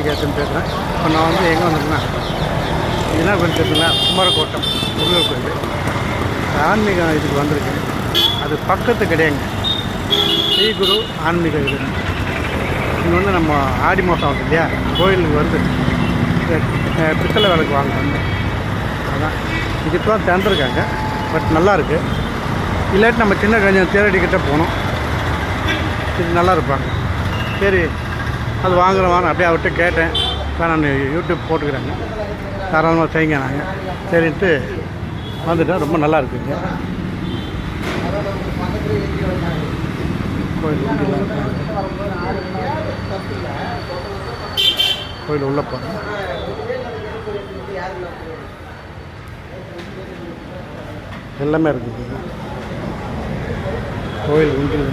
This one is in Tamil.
கார்த்திகேசன் பேசுகிறேன். இப்போ நான் வந்து எங்கே வந்திருக்கேன் என்ன கோயில் தெரியுங்களா குமரக்கோட்டம் முருகர் கோயில். ஆன்மீக இதுக்கு வந்திருக்கேன். அது பக்கத்து கிடையாங்க. ஸ்ரீ குரு ஆன்மீக இது. இங்கே வந்து நம்ம ஆடி மாதம் ஆகுது இல்லையா? கோயிலுக்கு வந்து பித்தளை விளக்கு வாங்க வந்தேன் அதான். தான் திறந்துருக்காங்க. பட் நல்லாயிருக்கு. இல்லாட்டி நம்ம சின்ன கொஞ்சம் தேரடிக்கிட்ட போகணும். இது நல்லா இருப்பாங்க. சரி. அது வாங்குறேன் வாங்க அப்படியே அவர்கிட்ட கேட்டேன். நான் யூடியூப் போட்டுக்கிறேங்க. தாராளமாக செய்யுங்க நாங்கள் சரின்ட்டு வந்துட்டேன். ரொம்ப நல்லா இருக்குங்க. கோயில் கோயில் உள்ள போகிறேன் எல்லாமே இருக்குது கோயில் உண்டியல்